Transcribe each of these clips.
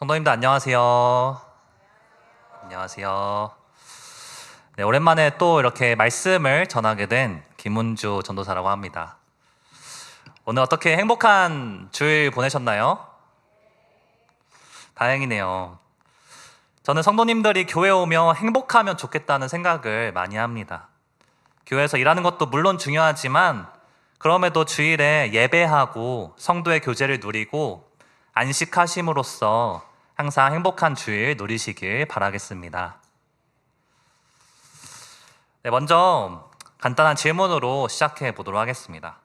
성도님들 안녕하세요. 안녕하세요. 네, 오랜만에 또 이렇게 말씀을 전하게 된 김문주 전도사라고 합니다. 오늘 어떻게 행복한 주일 보내셨나요? 다행이네요. 저는 성도님들이 교회 오며 행복하면 좋겠다는 생각을 많이 합니다. 교회에서 일하는 것도 물론 중요하지만 그럼에도 주일에 예배하고 성도의 교제를 누리고 안식하심으로써 항상 행복한 주일 누리시길 바라겠습니다. 네, 먼저 간단한 질문으로 시작해 보도록 하겠습니다.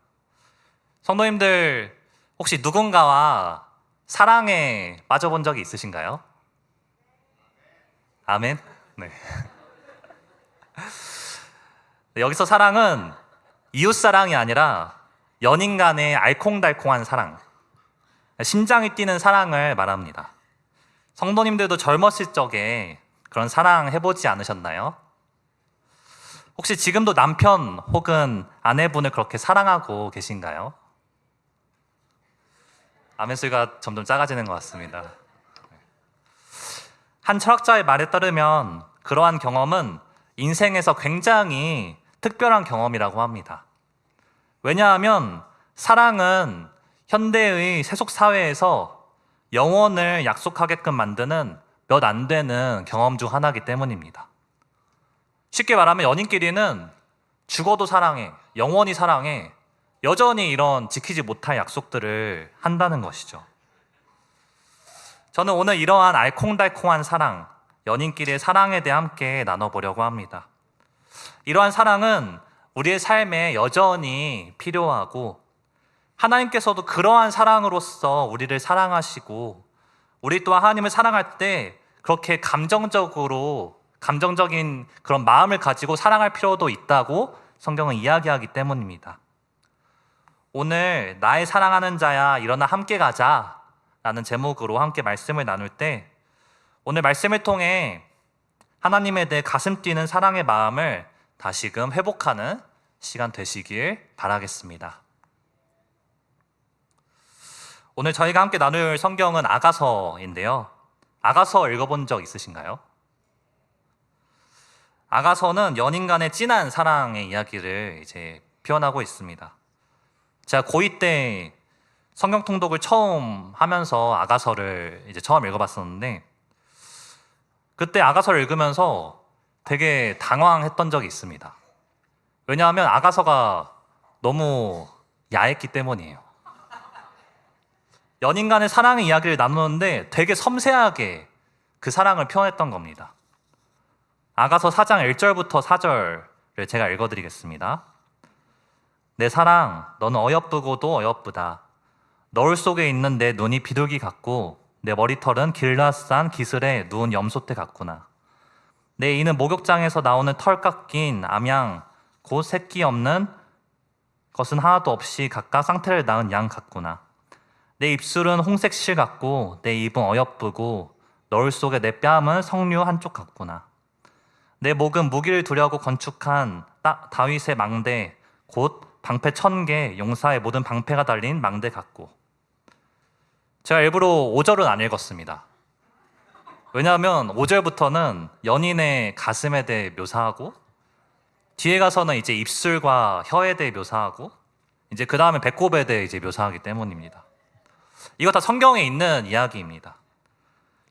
성도님들 혹시 누군가와 사랑에 빠져본 적이 있으신가요? 아멘. 네. 네, 여기서 사랑은 이웃 사랑이 아니라 연인 간의 알콩달콩한 사랑, 심장이 뛰는 사랑을 말합니다. 성도님들도 젊었을 적에 그런 사랑 해보지 않으셨나요? 혹시 지금도 남편 혹은 아내분을 그렇게 사랑하고 계신가요? 아멘 소리가 점점 작아지는 것 같습니다. 한 철학자의 말에 따르면 그러한 경험은 인생에서 굉장히 특별한 경험이라고 합니다. 왜냐하면 사랑은 현대의 세속 사회에서 영원을 약속하게끔 만드는 몇 안 되는 경험 중 하나이기 때문입니다. 쉽게 말하면 연인끼리는 죽어도 사랑해, 영원히 사랑해, 여전히 이런 지키지 못할 약속들을 한다는 것이죠. 저는 오늘 이러한 알콩달콩한 사랑, 연인끼리의 사랑에 대해 함께 나눠보려고 합니다. 이러한 사랑은 우리의 삶에 여전히 필요하고 하나님께서도 그러한 사랑으로서 우리를 사랑하시고 우리 또한 하나님을 사랑할 때 그렇게 감정적으로 감정적인 그런 마음을 가지고 사랑할 필요도 있다고 성경은 이야기하기 때문입니다. 오늘 나의 사랑하는 자야 일어나 함께 가자 라는 제목으로 함께 말씀을 나눌 때 오늘 말씀을 통해 하나님에 대해 가슴 뛰는 사랑의 마음을 다시금 회복하는 시간 되시길 바라겠습니다. 오늘 저희가 함께 나눌 성경은 아가서인데요. 아가서 읽어본 적 있으신가요? 아가서는 연인 간의 진한 사랑의 이야기를 이제 표현하고 있습니다. 제가 고2 때 성경 통독을 처음 하면서 아가서를 이제 처음 읽어봤었는데 그때 아가서를 읽으면서 되게 당황했던 적이 있습니다. 왜냐하면 아가서가 너무 야했기 때문이에요. 연인 간의 사랑의 이야기를 나누는데 되게 섬세하게 그 사랑을 표현했던 겁니다. 아가서 4장 1절부터 4절을 제가 읽어드리겠습니다. 내 사랑, 너는 어여쁘고도 어여쁘다. 너울 속에 있는 내 눈이 비둘기 같고 내 머리털은 길라산 기슬에 누운 염소떼 같구나. 내 이는 목욕장에서 나오는 털 깎인 암양 곧 새끼 없는 것은 하나도 없이 각각 상태를 낳은 양 같구나. 내 입술은 홍색 실 같고 내 입은 어여쁘고 너울 속에 내 뺨은 석류 한쪽 같구나. 내 목은 무기를 두려고 건축한 따, 다윗의 망대 곧 방패 천 개 용사의 모든 방패가 달린 망대 같고 제가 일부러 5절은 안 읽었습니다. 왜냐하면 5절부터는 연인의 가슴에 대해 묘사하고 뒤에 가서는 이제 입술과 혀에 대해 묘사하고 이제 그 다음에 배꼽에 대해 이제 묘사하기 때문입니다. 이거 다 성경에 있는 이야기입니다.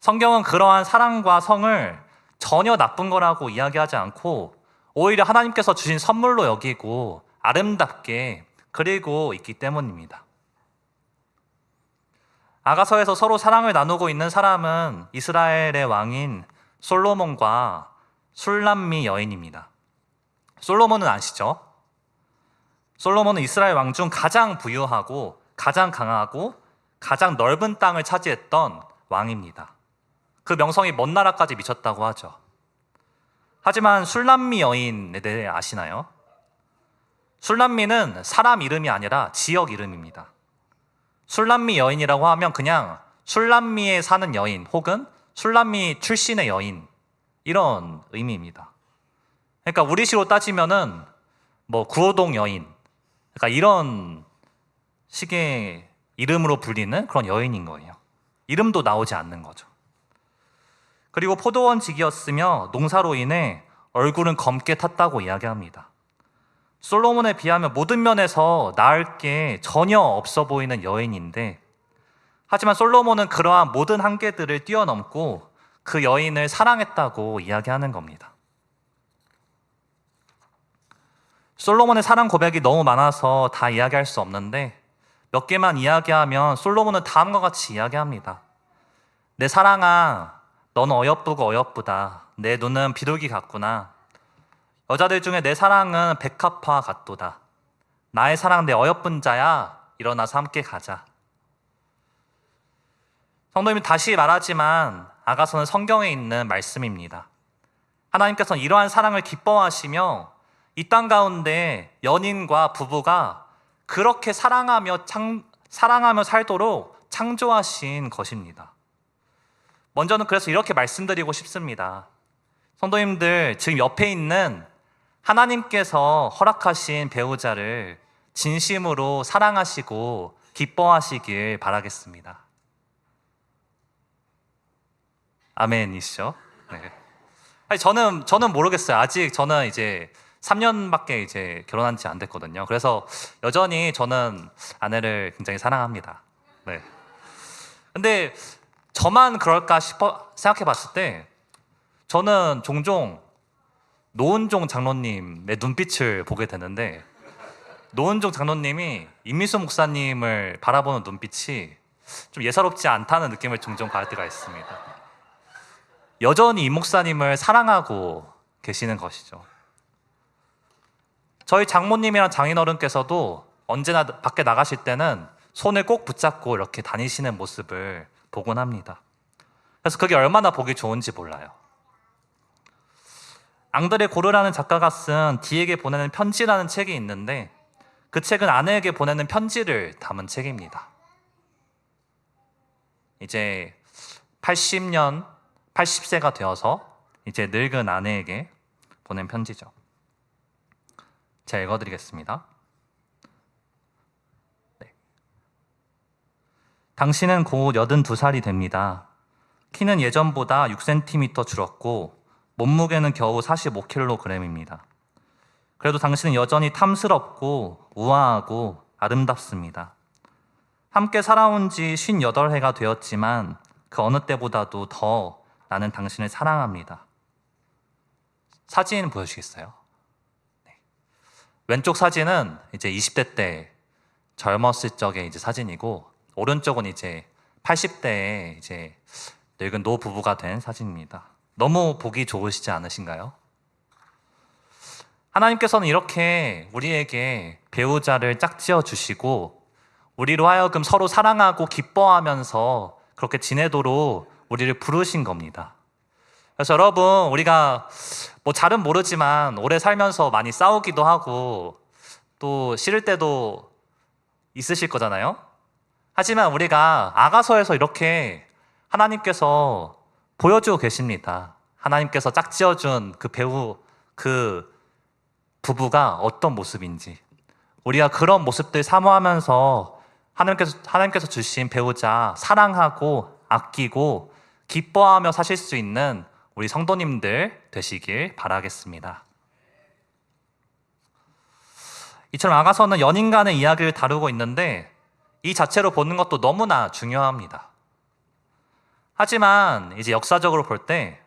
성경은 그러한 사랑과 성을 전혀 나쁜 거라고 이야기하지 않고 오히려 하나님께서 주신 선물로 여기고 아름답게 그리고 있기 때문입니다. 아가서에서 서로 사랑을 나누고 있는 사람은 이스라엘의 왕인 솔로몬과 술람미 여인입니다. 솔로몬은 아시죠? 솔로몬은 이스라엘 왕 중 가장 부유하고 가장 강하고 가장 넓은 땅을 차지했던 왕입니다. 그 명성이 먼 나라까지 미쳤다고 하죠. 하지만 술람미 여인에 대해 아시나요? 술람미는 사람 이름이 아니라 지역 이름입니다. 술람미 여인이라고 하면 그냥 술람미에 사는 여인 혹은 술람미 출신의 여인 이런 의미입니다. 그러니까 우리시로 따지면은 뭐 구호동 여인 그러니까 이런 식의 이름으로 불리는 그런 여인인 거예요. 이름도 나오지 않는 거죠. 그리고 포도원직이었으며 농사로 인해 얼굴은 검게 탔다고 이야기합니다. 솔로몬에 비하면 모든 면에서 나을 게 전혀 없어 보이는 여인인데 하지만 솔로몬은 그러한 모든 한계들을 뛰어넘고 그 여인을 사랑했다고 이야기하는 겁니다. 솔로몬의 사랑 고백이 너무 많아서 다 이야기할 수 없는데 몇 개만 이야기하면 솔로몬은 다음과 같이 이야기합니다. 내 사랑아, 너는 어여쁘고 어여쁘다. 내 눈은 비둘기 같구나. 여자들 중에 내 사랑은 백합화 같도다. 나의 사랑 내 어여쁜 자야. 일어나서 함께 가자. 성도님 다시 말하지만 아가서는 성경에 있는 말씀입니다. 하나님께서는 이러한 사랑을 기뻐하시며 이 땅 가운데 연인과 부부가 그렇게 사랑하며 창, 사랑하며 살도록 창조하신 것입니다. 먼저는 그래서 이렇게 말씀드리고 싶습니다. 성도님들 지금 옆에 있는 하나님께서 허락하신 배우자를 진심으로 사랑하시고 기뻐하시길 바라겠습니다. 아멘이시죠? 네. 아니 저는 저는 모르겠어요. 아직 저는 이제 3년밖에 이제 결혼한 지 안 됐거든요. 그래서 여전히 저는 아내를 굉장히 사랑합니다. 네. 근데 저만 그럴까 싶어 생각해 봤을 때 저는 종종 노은종 장로님의 눈빛을 보게 되는데 노은종 장로님이 임미수 목사님을 바라보는 눈빛이 좀 예사롭지 않다는 느낌을 종종 받을 때가 있습니다. 여전히 이 목사님을 사랑하고 계시는 것이죠. 저희 장모님이랑 장인어른께서도 언제나 밖에 나가실 때는 손을 꼭 붙잡고 이렇게 다니시는 모습을 보곤 합니다. 그래서 그게 얼마나 보기 좋은지 몰라요. 앙드레 고르라는 작가가 쓴 디에게 보내는 편지라는 책이 있는데 그 책은 아내에게 보내는 편지를 담은 책입니다. 이제 80년, 80세가 되어서 이제 늙은 아내에게 보낸 편지죠. 제가 읽어드리겠습니다. 네. 당신은 곧 82살이 됩니다. 키는 예전보다 6cm 줄었고 몸무게는 겨우 45kg입니다. 그래도 당신은 여전히 탐스럽고 우아하고 아름답습니다. 함께 살아온 지 58해가 되었지만 그 어느 때보다도 더 나는 당신을 사랑합니다. 사진 보여주시겠어요? 네. 왼쪽 사진은 이제 20대 때 젊었을 적의 이제 사진이고 오른쪽은 이제 80대에 이제 늙은 노 부부가 된 사진입니다. 너무 보기 좋으시지 않으신가요? 하나님께서는 이렇게 우리에게 배우자를 짝지어 주시고 우리로 하여금 서로 사랑하고 기뻐하면서 그렇게 지내도록 우리를 부르신 겁니다. 그래서 여러분, 우리가 뭐 잘은 모르지만 오래 살면서 많이 싸우기도 하고 또 싫을 때도 있으실 거잖아요. 하지만 우리가 아가서에서 이렇게 하나님께서 보여주고 계십니다. 하나님께서 짝지어준 그 배우, 그 부부가 어떤 모습인지. 우리가 그런 모습들 사모하면서 하나님께서, 하나님께서 주신 배우자 사랑하고 아끼고 기뻐하며 사실 수 있는 우리 성도님들 되시길 바라겠습니다. 이처럼 아가서는 연인 간의 이야기를 다루고 있는데 이 자체로 보는 것도 너무나 중요합니다. 하지만 이제 역사적으로 볼 때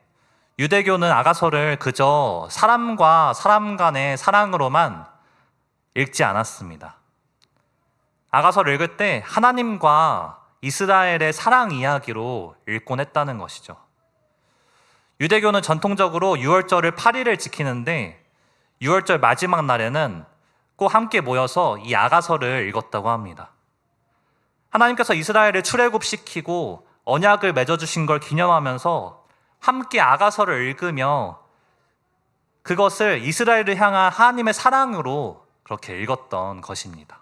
유대교는 아가서를 그저 사람과 사람 간의 사랑으로만 읽지 않았습니다. 아가서를 읽을 때 하나님과 이스라엘의 사랑 이야기로 읽곤 했다는 것이죠. 유대교는 전통적으로 6월절을 8일을 지키는데 6월절 마지막 날에는 꼭 함께 모여서 이 아가서를 읽었다고 합니다. 하나님께서 이스라엘을 출애굽시키고 언약을 맺어주신 걸 기념하면서 함께 아가서를 읽으며 그것을 이스라엘을 향한 하나님의 사랑으로 그렇게 읽었던 것입니다.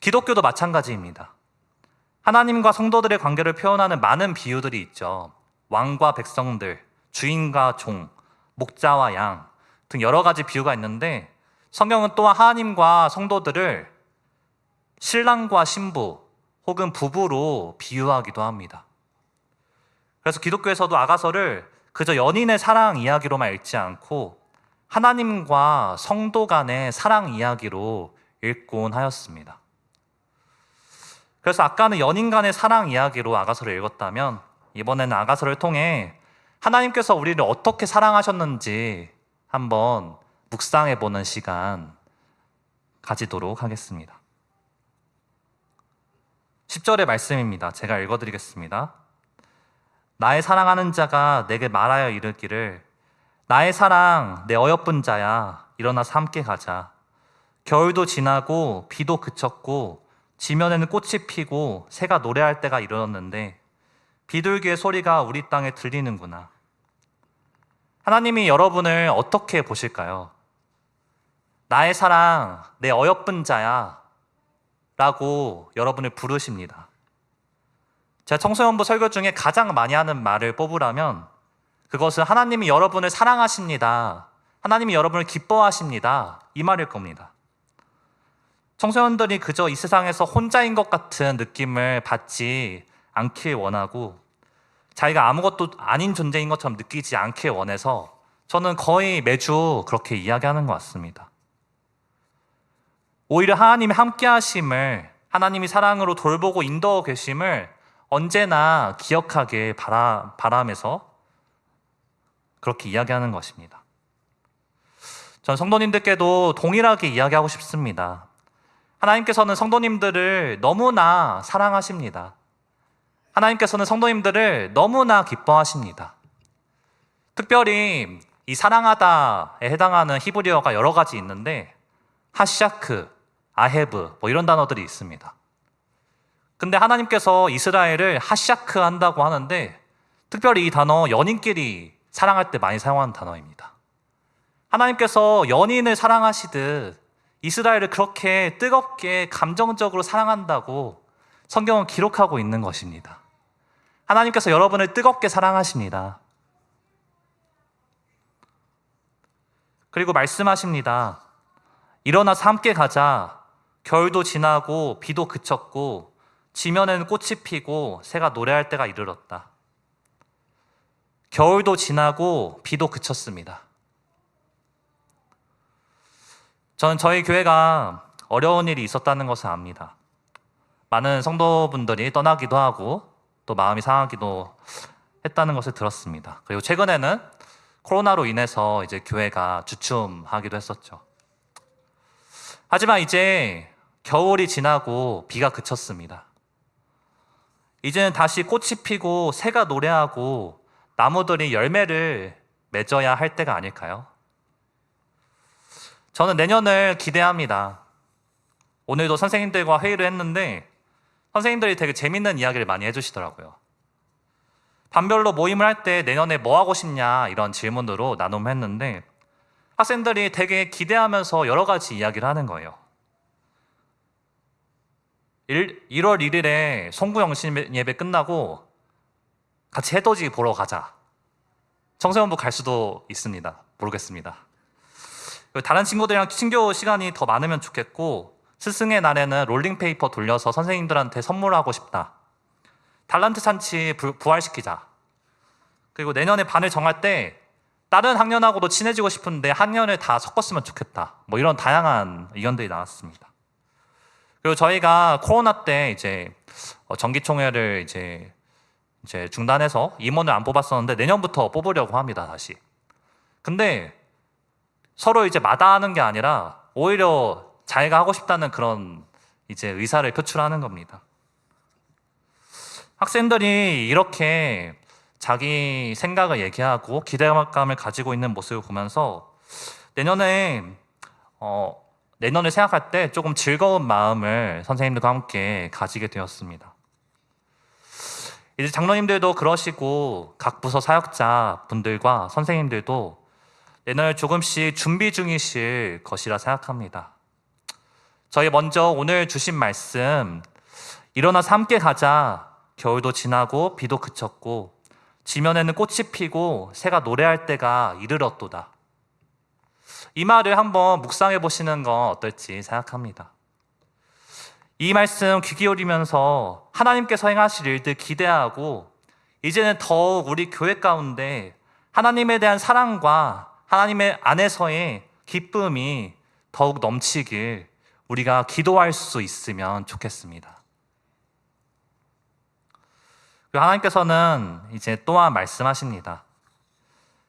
기독교도 마찬가지입니다. 하나님과 성도들의 관계를 표현하는 많은 비유들이 있죠. 왕과 백성들, 주인과 종, 목자와 양 등 여러 가지 비유가 있는데 성경은 또한 하나님과 성도들을 신랑과 신부, 혹은 부부로 비유하기도 합니다. 그래서 기독교에서도 아가서를 그저 연인의 사랑 이야기로만 읽지 않고 하나님과 성도 간의 사랑 이야기로 읽곤 하였습니다. 그래서 아까는 연인 간의 사랑 이야기로 아가서를 읽었다면 이번에는 아가서를 통해 하나님께서 우리를 어떻게 사랑하셨는지 한번 묵상해 보는 시간 가지도록 하겠습니다. 10절의 말씀입니다. 제가 읽어 드리겠습니다. 나의 사랑하는 자가 내게 말하여 이르기를 나의 사랑 내 어여쁜 자야 일어나서 함께 가자. 겨울도 지나고 비도 그쳤고 지면에는 꽃이 피고 새가 노래할 때가 이르렀는데 비둘기의 소리가 우리 땅에 들리는구나. 하나님이 여러분을 어떻게 보실까요? 나의 사랑, 내 어여쁜 자야. 라고 여러분을 부르십니다. 제가 청소년부 설교 중에 가장 많이 하는 말을 뽑으라면 그것은 하나님이 여러분을 사랑하십니다. 하나님이 여러분을 기뻐하십니다. 이 말일 겁니다. 청소년들이 그저 이 세상에서 혼자인 것 같은 느낌을 받지 않길 원하고 자기가 아무것도 아닌 존재인 것처럼 느끼지 않길 원해서 저는 거의 매주 그렇게 이야기하는 것 같습니다. 오히려 하나님의 함께 하심을 하나님이 사랑으로 돌보고 인도하고 계심을 언제나 기억하길 바라, 바라면서 그렇게 이야기하는 것입니다. 전 성도님들께도 동일하게 이야기하고 싶습니다. 하나님께서는 성도님들을 너무나 사랑하십니다. 하나님께서는 성도님들을 너무나 기뻐하십니다. 특별히 이 사랑하다에 해당하는 히브리어가 여러 가지 있는데 하샤크, 아헤브 뭐 이런 단어들이 있습니다. 근데 하나님께서 이스라엘을 하샤크 한다고 하는데 특별히 이 단어 연인끼리 사랑할 때 많이 사용하는 단어입니다. 하나님께서 연인을 사랑하시듯 이스라엘을 그렇게 뜨겁게 감정적으로 사랑한다고 성경은 기록하고 있는 것입니다. 하나님께서 여러분을 뜨겁게 사랑하십니다. 그리고 말씀하십니다. 일어나서 함께 가자. 겨울도 지나고 비도 그쳤고 지면에는 꽃이 피고 새가 노래할 때가 이르렀다. 겨울도 지나고 비도 그쳤습니다. 저는 저희 교회가 어려운 일이 있었다는 것을 압니다. 많은 성도분들이 떠나기도 하고 또 마음이 상하기도 했다는 것을 들었습니다. 그리고 최근에는 코로나로 인해서 이제 교회가 주춤하기도 했었죠. 하지만 이제 겨울이 지나고 비가 그쳤습니다. 이제는 다시 꽃이 피고 새가 노래하고 나무들이 열매를 맺어야 할 때가 아닐까요? 저는 내년을 기대합니다. 오늘도 선생님들과 회의를 했는데 선생님들이 되게 재밌는 이야기를 많이 해주시더라고요. 반별로 모임을 할 때 내년에 뭐 하고 싶냐 이런 질문으로 나눔을 했는데 학생들이 되게 기대하면서 여러 가지 이야기를 하는 거예요. 1, 1월 1일에 송구영신 예배 끝나고 같이 해돋이 보러 가자. 청소년부 갈 수도 있습니다. 모르겠습니다. 다른 친구들이랑 친교 시간이 더 많으면 좋겠고 스승의 날에는 롤링페이퍼 돌려서 선생님들한테 선물하고 싶다. 달란트 잔치 부활시키자. 그리고 내년에 반을 정할 때 다른 학년하고도 친해지고 싶은데 학년을 다 섞었으면 좋겠다. 뭐 이런 다양한 의견들이 나왔습니다. 그리고 저희가 코로나 때 이제 어, 정기총회를 이제 이제 중단해서 임원을 안 뽑았었는데 내년부터 뽑으려고 합니다 다시. 근데 서로 이제 마다하는 게 아니라 오히려 자기가 하고 싶다는 그런 이제 의사를 표출하는 겁니다. 학생들이 이렇게 자기 생각을 얘기하고 기대감을 가지고 있는 모습을 보면서 내년에 어, 내년을 생각할 때 조금 즐거운 마음을 선생님들과 함께 가지게 되었습니다. 이제 장로님들도 그러시고 각 부서 사역자 분들과 선생님들도 내년을 조금씩 준비 중이실 것이라 생각합니다. 저희 먼저 오늘 주신 말씀 일어나서 함께 가자. 겨울도 지나고 비도 그쳤고 지면에는 꽃이 피고 새가 노래할 때가 이르렀도다. 이 말을 한번 묵상해 보시는 건 어떨지 생각합니다. 이 말씀 귀 기울이면서 하나님께서 행하실 일들 기대하고 이제는 더욱 우리 교회 가운데 하나님에 대한 사랑과 하나님의 안에서의 기쁨이 더욱 넘치길 우리가 기도할 수 있으면 좋겠습니다. 하나님께서는 이제 또한 말씀하십니다.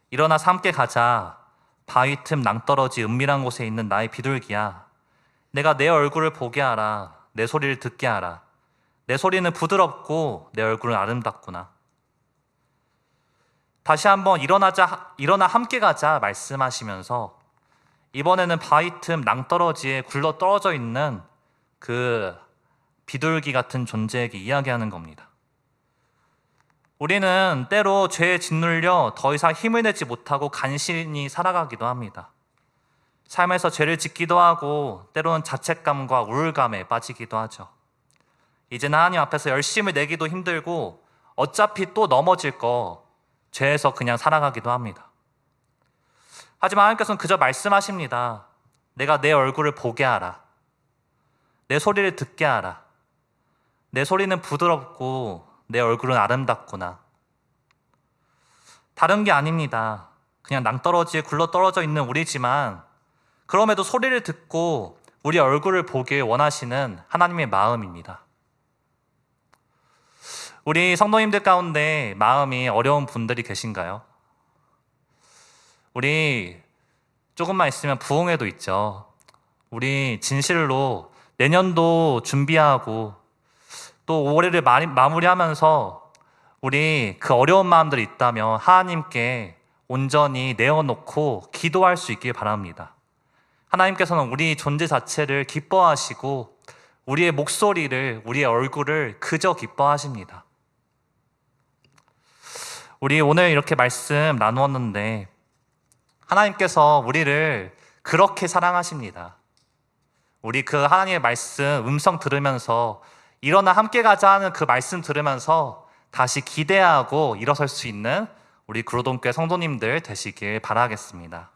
일어나서 함께 가자. 바위 틈 낭떠러지 은밀한 곳에 있는 나의 비둘기야. 내가 내 얼굴을 보게 하라. 내 소리를 듣게 하라. 내 소리는 부드럽고 내 얼굴은 아름답구나. 다시 한번 일어나자, 일어나 함께 가자 말씀하시면서 이번에는 바위 틈 낭떠러지에 굴러 떨어져 있는 그 비둘기 같은 존재에게 이야기하는 겁니다. 우리는 때로 죄에 짓눌려 더 이상 힘을 내지 못하고 간신히 살아가기도 합니다. 삶에서 죄를 짓기도 하고 때로는 자책감과 우울감에 빠지기도 하죠. 이제는 하나님 앞에서 열심을 내기도 힘들고 어차피 또 넘어질 거 죄에서 그냥 살아가기도 합니다. 하지만 하나님께서는 그저 말씀하십니다. 내가 내 얼굴을 보게 하라. 내 소리를 듣게 하라. 내 소리는 부드럽고 내 얼굴은 아름답구나. 다른 게 아닙니다. 그냥 낭떠러지에 굴러 떨어져 있는 우리지만 그럼에도 소리를 듣고 우리 얼굴을 보길 원하시는 하나님의 마음입니다. 우리 성도님들 가운데 마음이 어려운 분들이 계신가요? 우리 조금만 있으면 부흥회도 있죠. 우리 진실로 내년도 준비하고 또 올해를 마- 마무리하면서 우리 그 어려운 마음들이 있다면 하나님께 온전히 내어놓고 기도할 수 있길 바랍니다. 하나님께서는 우리 존재 자체를 기뻐하시고 우리의 목소리를, 우리의 얼굴을 그저 기뻐하십니다. 우리 오늘 이렇게 말씀 나누었는데 하나님께서 우리를 그렇게 사랑하십니다. 우리 그 하나님의 말씀 음성 들으면서 일어나 함께 가자 하는 그 말씀 들으면서 다시 기대하고 일어설 수 있는 우리 구로동교회 성도님들 되시길 바라겠습니다.